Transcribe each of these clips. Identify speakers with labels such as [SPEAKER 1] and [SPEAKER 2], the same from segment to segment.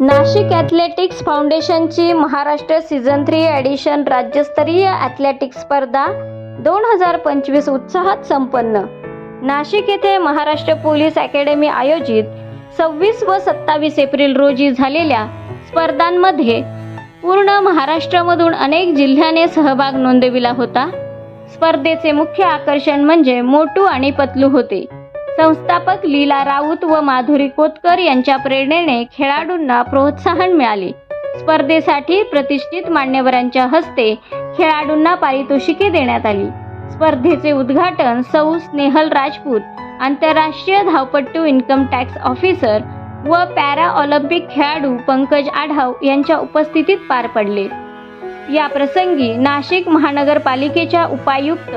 [SPEAKER 1] Nashik athletics फाउंडेशनची Maharashtra season three edition राज्यस्तरीय athletics स्पर्धा दोन हजार पंचवीस उत्साहात संपन्न. नाशिक येथे महाराष्ट्र पोलीस अकॅडमी आयोजित सव्वीस व सत्तावीस एप्रिल रोजी झालेल्या स्पर्धांमध्ये पूर्ण महाराष्ट्रामधून अनेक जिल्ह्याने सहभाग नोंदविला होता. स्पर्धेचे मुख्य आकर्षण म्हणजे मोटू आणि पतलू होते. संस्थापक लीला राऊत व माधुरी कोतकर यांच्या प्रेरणेने खेळाडूंना प्रोत्साहन मिळाले. स्पर्धेसाठी प्रतिष्ठित मान्यवरांच्या हस्ते खेळाडूंना पारितोषिके देण्यात आली. स्पर्धेचे उद्घाटन सौ स्नेहल राजपूत आंतरराष्ट्रीय धावपट्टू इन्कम टॅक्स ऑफिसर व पॅरा ऑलिम्पिक खेळाडू पंकज आढाव यांच्या उपस्थितीत पार पडले. या प्रसंगी नाशिक महानगरपालिकेच्या उपायुक्त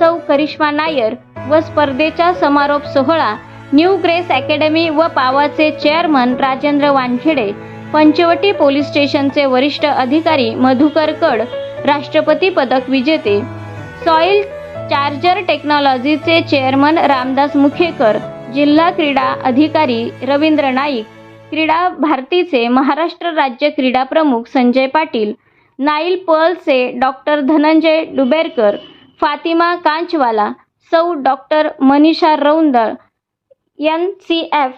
[SPEAKER 1] सौ करिश्मा नायर व स्पर्धेचा समारोप सोहळा न्यू ग्रेस अकॅडमी व पावाचे चेअरमन राजेंद्र वानखेडे पंचवटी पोलीस स्टेशनचे वरिष्ठ अधिकारी मधुकर कड राष्ट्रपती पदक विजेते. सॉइल चार्जर टेक्नॉलॉजीचे चेअरमन रामदास मुखेकर जिल्हा क्रीडा अधिकारी रवींद्र नाईक क्रीडा भारतीचे महाराष्ट्र राज्य क्रीडा प्रमुख संजय पाटील नाईल पर्लचे डॉक्टर धनंजय डुबेरकर फातिमा कांचवाला सौ doctor Manisha Raundal N C F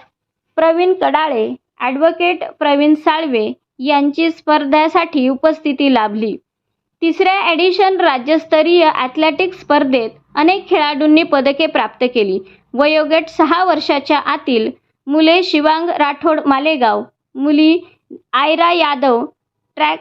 [SPEAKER 1] Pravin Kadale advocate Pravin Salve यांची स्पर्धेसाठी उपस्थिती लाभली. तिसऱ्या ॲडिशन राज्यस्तरीय ॲथलेटिक स्पर्धेत अनेक खेळाडूंनी पदके प्राप्त केली. वयोगट सहा वर्षाच्या आतील मुले शिवांग राठोड मालेगाव मुली Aira Yadav track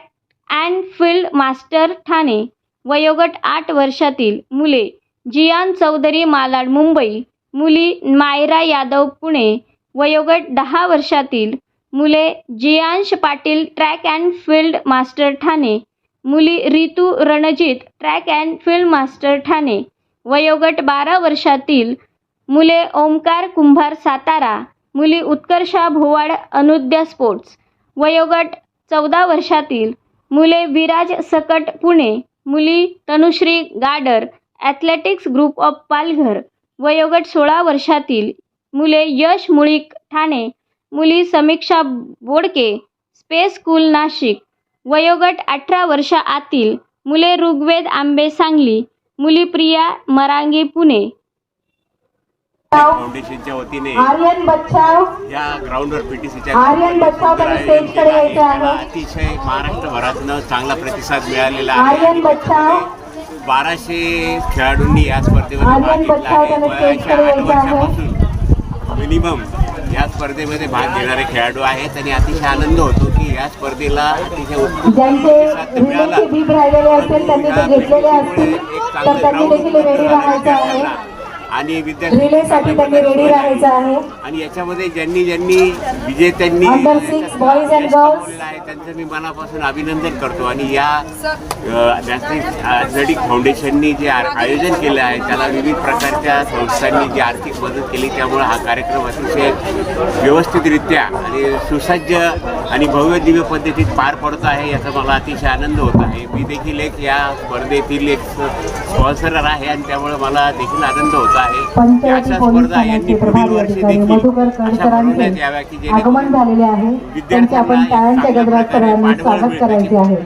[SPEAKER 1] and field master Thane वयोगट आठ वर्षातील मुले जियान चौधरी मालाड मुंबई. मुली मायरा यादव पुणे. वयोगट दहा वर्षातील मुले Jiyansh Patil track and field master Thane. मुली Ritu Ranjit track and field master Thane. वयोगट बारा वर्षातील मुले ओमकार कुंभार सातारा. मुली उत्कर्षा भोवाड अनुद्या स्पोर्ट्स. वयोगट चौदा वर्षातील मुले विराज सकट पुणे. मुली Tanushree Gadar athletics group of Palghar वयोगट सोळा वर्षातील मुले यश मुळीक ठाणे मुली समीक्षा बोडके स्पेस स्कूल नाशिक वयोगट अठरा वर्षा आतील मुले ऋग्वेद आंबे सांगली मुली प्रिया मरांगी पुणे.
[SPEAKER 2] फाउंडेशनच्या वतीने
[SPEAKER 3] आर्यन बच्चाव.
[SPEAKER 2] या ग्राउंडवर पीटीसीच्या
[SPEAKER 3] आर्यन बच्चाव त्यांनी स्टेजकडे यायचं आहे.
[SPEAKER 2] अतिशय महाराष्ट्रभरातनं चांगला प्रतिसाद मिळालेला
[SPEAKER 3] आर्यन बच्चाव.
[SPEAKER 2] बाराशे खेळाडूंनी या स्पर्धेमध्ये भाग घेतला आहे. वयाच्या आठ. वर्षापासून मिनिमम या स्पर्धेमध्ये भाग घेणारे खेळाडू आहेत आणि अतिशय आनंद होतो की या स्पर्धेला अतिशय उत्कृष्ट मिळाला. एक चांगलं आणि विद्यार्थी
[SPEAKER 3] त्यांनी रेडी राहायचं आहे.
[SPEAKER 2] आणि याच्यामध्ये ज्यांनी ज्यांनी विजेत्यांनी आहे त्यांचं मी मनापासून अभिनंदन करतो. आणि या नॅशनल फाउंडेशननी जे आयोजन केलं आहे त्याला विविध प्रकारच्या संस्थांनी जी आर्थिक मदत केली त्यामुळे हा कार्यक्रम अतिशय व्यवस्थितरित्या आणि सुसज्ज आणि भव्य दिव्य पद्धतीत पार पडत आहे याचा मला अतिशय आनंद होत आहे. मी देखील एक या स्पर्धेतील एक स्पॉन्सरर आहे आणि त्यामुळे मला देखील आनंद होत आहे. की
[SPEAKER 3] पंचायती
[SPEAKER 2] अशा
[SPEAKER 3] पोलीस
[SPEAKER 2] स्पर्धा यांनी
[SPEAKER 3] ठाण्याचे
[SPEAKER 2] पुढील
[SPEAKER 3] प्रभारी
[SPEAKER 2] वर्षी
[SPEAKER 3] अधिकारी
[SPEAKER 2] देखील
[SPEAKER 3] मधुकर
[SPEAKER 2] अशा भरवण्यात याव्या की
[SPEAKER 3] कडकरांचे आगमन
[SPEAKER 2] जेणेकरून
[SPEAKER 3] झालेले आहे. त्यांचे आपण टाळ्यांच्या गजरात सगळ्यांनी स्वागत करायचे आहे.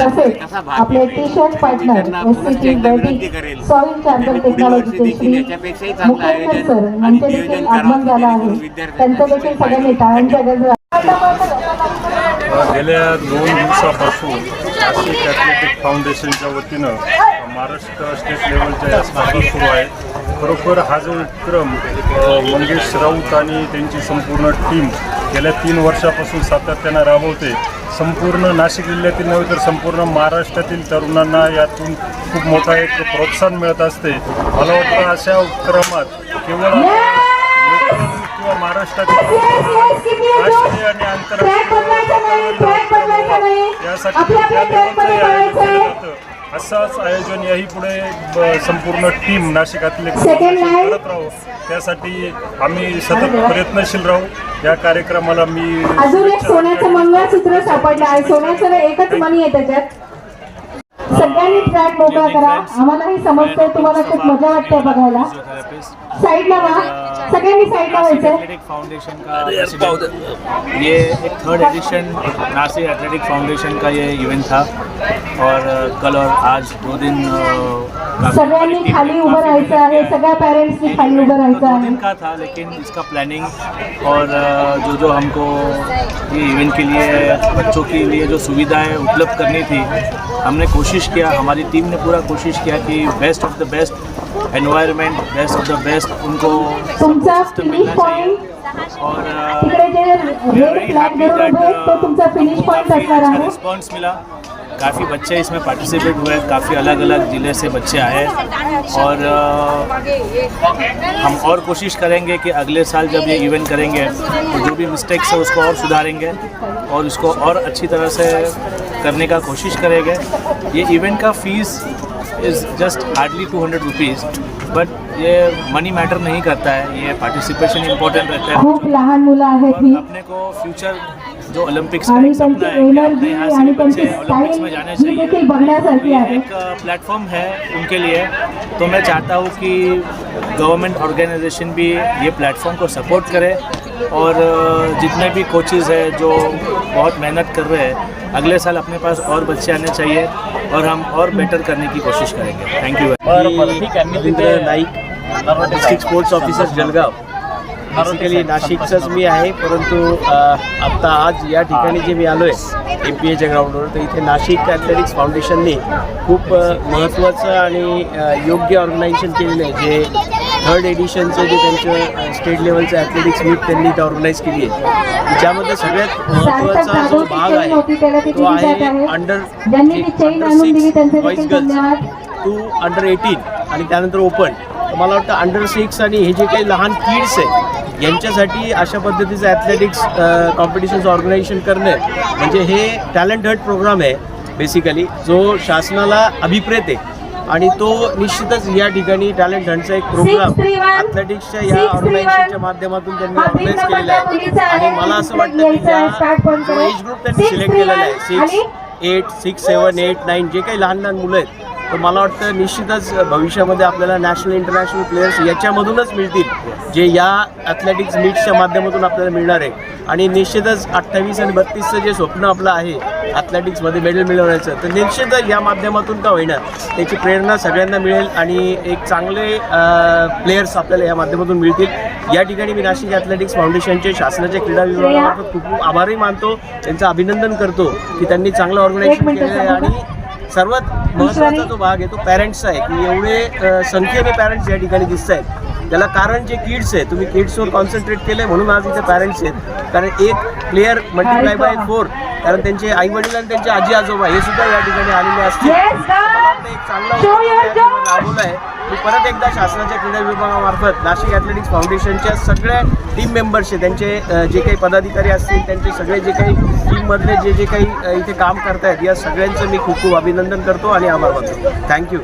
[SPEAKER 3] तसेच आपले T shirt partner S C T belting soil charger टेक्नॉलॉजीचे Shri Mukeshkar sir यांचे देखील आगमन झालं आहे. त्यांचं देखील सगळ्यांनी टाळ्यांच्या गजरात
[SPEAKER 4] गेल्या दोन दिवसापासून नाशिक ॲथलेटिक फाउंडेशनच्या वतीनं महाराष्ट्र स्टेट लेवलच्या स्पर्धा सुरू आहेत. खरोखर हा जो उपक्रम मंगेश राऊत आणि त्यांची संपूर्ण टीम गेल्या तीन वर्षापासून सातत्यानं राबवते. संपूर्ण नाशिक जिल्ह्यातील नव्हे तर संपूर्ण महाराष्ट्रातील तरुणांना यातून खूप मोठा एक प्रोत्साहन मिळत असते. मला वाटतं अशा उपक्रमात केवळ किंवा महाराष्ट्रातील राष्ट्रीय आणि
[SPEAKER 3] नाही
[SPEAKER 4] यासाठी असंच आयोजन याही पुढे संपूर्ण टीम नाशिकातले. करत राहू. त्यासाठी आम्ही सतत प्रयत्नशील राहू. या कार्यक्रमाला मी
[SPEAKER 3] अजून एक सोन्याचं मंगळसूत्र सापडलं आहे. सोन्याचं एकच मणी आहे त्याच्यात. सगळ्यांनी ट्रॅक मोकळा करा. आम्हालाही समजतंय तुम्हाला खूप मजा वाटते बघायला. साईडला व्हा सगळ्यांनी साईडला व्हायचंय
[SPEAKER 5] एथलेटिक फाउंडेशन का ये एक third edition Nashik athletic foundation का ये इवेंट था। और कल और आज दो दिन
[SPEAKER 3] सगळ्यांनी खाली उभं राहायचं आहे सगळ्या पॅरेंट्सनी खाली उभं राहायचं
[SPEAKER 5] दो
[SPEAKER 3] आहे.
[SPEAKER 5] दिन का था लेकिन इसका प्लानिंग और जो जो हमको ये इवेंट के लिए बच्चों के लिए जो सुविधाएँ उपलब्ध करनी थी हमने कोशिश किया हमारी टीम ने पूरा कोशिश किया कि best of the best environment best of the best उनको मिलना चाहिए। और
[SPEAKER 3] उभे आहेत, तो आहे.
[SPEAKER 5] रिस्पॉन्स मिला। काफ़ी बच्चे इसमें पार्टिसिपेट हुए काफ़ी अलग अलग ज़िले से बच्चे आए। और हम और कोशिश करेंगे कि अगले साल जब ये इवेंट करेंगे तो जो भी मिस्टेक्स है उसको और सुधारेंगे और इसको और अच्छी तरह से करने का कोशिश करेंगे। ये इवेंट का fees is just hardly two hundred rupees but ये मनी मैटर नहीं करता है ये पार्टिसिपेशन इम्पोर्टेंट रहता है।
[SPEAKER 3] खूप लहान मुलं आहेत ही
[SPEAKER 5] अपने को फ्यूचर जो ओलंपिक्स का
[SPEAKER 3] आणि
[SPEAKER 5] एक सपना
[SPEAKER 3] त्यांची
[SPEAKER 5] है कि अपने
[SPEAKER 3] एनर्जी
[SPEAKER 5] यहाँ से
[SPEAKER 3] आणि
[SPEAKER 5] भी बच्चे ओलंपिक्स में जाने
[SPEAKER 3] स्टाईल ही
[SPEAKER 5] चाहिए
[SPEAKER 3] देखील बघण्यासारखी
[SPEAKER 5] ये
[SPEAKER 3] आहे
[SPEAKER 5] एक प्लेटफॉर्म है उनके लिए। तो मैं चाहता हूँ कि गवर्नमेंट ऑर्गेनाइजेशन भी ये प्लेटफॉर्म को सपोर्ट करे। और जितने भी कोचेज़ हैं जो बहुत मेहनत कर रहे हैं अगले साल अपने पास और बच्चे आने चाहिए और हम और बेटर करने की कोशिश करेंगे। Thank you
[SPEAKER 6] Naik district sports officer Jalgaon basically नाशिकचंच मी आहे परंतु आत्ता आज या ठिकाणी जे मी आलो आहे एम पी एच्या ग्राउंडवर तर इथे नाशिक ॲथलेटिक्स फाउंडेशनने खूप महत्त्वाचं आणि योग्य ऑर्गनायझेशन केलेलं आहे जे थर्ड एडिशनचं जे त्यांचं स्टेट लेवलचं ॲथलेटिक्स मीट त्यांनी इथं ऑर्गनाईज केली आहे. ज्यामध्ये सगळ्यात महत्त्वाचा जो भाग आहे तो आहे अंडर
[SPEAKER 3] धन्यवाद
[SPEAKER 6] टू अंडर एटीन आणि त्यानंतर ओपन मला वाटतं अंडर सिक्स आणि हे जे काही लहान किड्स आहेत यांच्यासाठी अशा पद्धतीचं ॲथलेटिक्स कॉम्पिटिशन्स ऑर्गनायझेशन करणं म्हणजे हे टॅलेंट हर्ट प्रोग्राम आहे बेसिकली जो शासनाला अभिप्रेत आहे. आणि तो निश्चितच या ठिकाणी टॅलेंट हंटचा एक प्रोग्राम. ॲथलेटिक्सच्या या ऑर्गनायझेशनच्या. माध्यमातून त्यांनी ऑर्गनाईज केलेला आहे. आणि मला असं वाटतं की. एज ग्रुप त्यांनी सिलेक्ट केलेला आहे. Six eight six seven eight nine जे काही लहान लहान मुलं आहेत तर मला वाटतं निश्चितच भविष्यामध्ये आपल्याला नॅशनल इंटरनॅशनल प्लेयर्स याच्यामधूनच मिळतील जे या ॲथलेटिक्स मीट्सच्या माध्यमातून आपल्याला मिळणार आहे आणि निश्चितच अठ्ठावीस आणि बत्तीसचं जे स्वप्न आपलं आहे ॲथलेटिक्समध्ये मेडल मिळवण्याचं तर निश्चितच या माध्यमातून का होईना त्याची प्रेरणा सगळ्यांना मिळेल आणि एक चांगले प्लेयर्स आपल्याला या माध्यमातून मिळतील. या ठिकाणी मी नाशिक ॲथलेटिक्स फाउंडेशनचे शासनाच्या क्रीडा विभागामार्फत खूप खूप आभारही मानतो. त्यांचं अभिनंदन करतो की त्यांनी चांगलं ऑर्गनायझेशन केलेलं आहे आणि सर्वात महत्त्वाचा जो भाग आहे तो पॅरेंट्सचा आहे. की एवढे संख्येने पॅरेंट्स या ठिकाणी दिसत आहेत. त्याला कारण जे किड्स आहे तुम्ही किड्सवर कॉन्सन्ट्रेट केलं आहे म्हणून आज इथे पॅरेंट्स आहेत. कारण एक प्लेअर मल्टिप्लाय बाय फोर कारण त्यांचे आई वडील आणि त्यांचे आजी आजोबा हे सुद्धा या ठिकाणी आलेले असतील. एक चांगला. राबवला आहे. मी परत एकदा शासनाच्या क्रीडा विभागामार्फत नाशिक ॲथलेटिक्स फाउंडेशनच्या सगळ्या टीम मेंबर्सचे त्यांचे जे काही पदाधिकारी असतील त्यांचे सगळे जे काही टीममधले जे जे काही इथे काम करतायत या सगळ्यांचं मी खूप खूप अभिनंदन करतो आणि आभार मानतो. Thank you thank you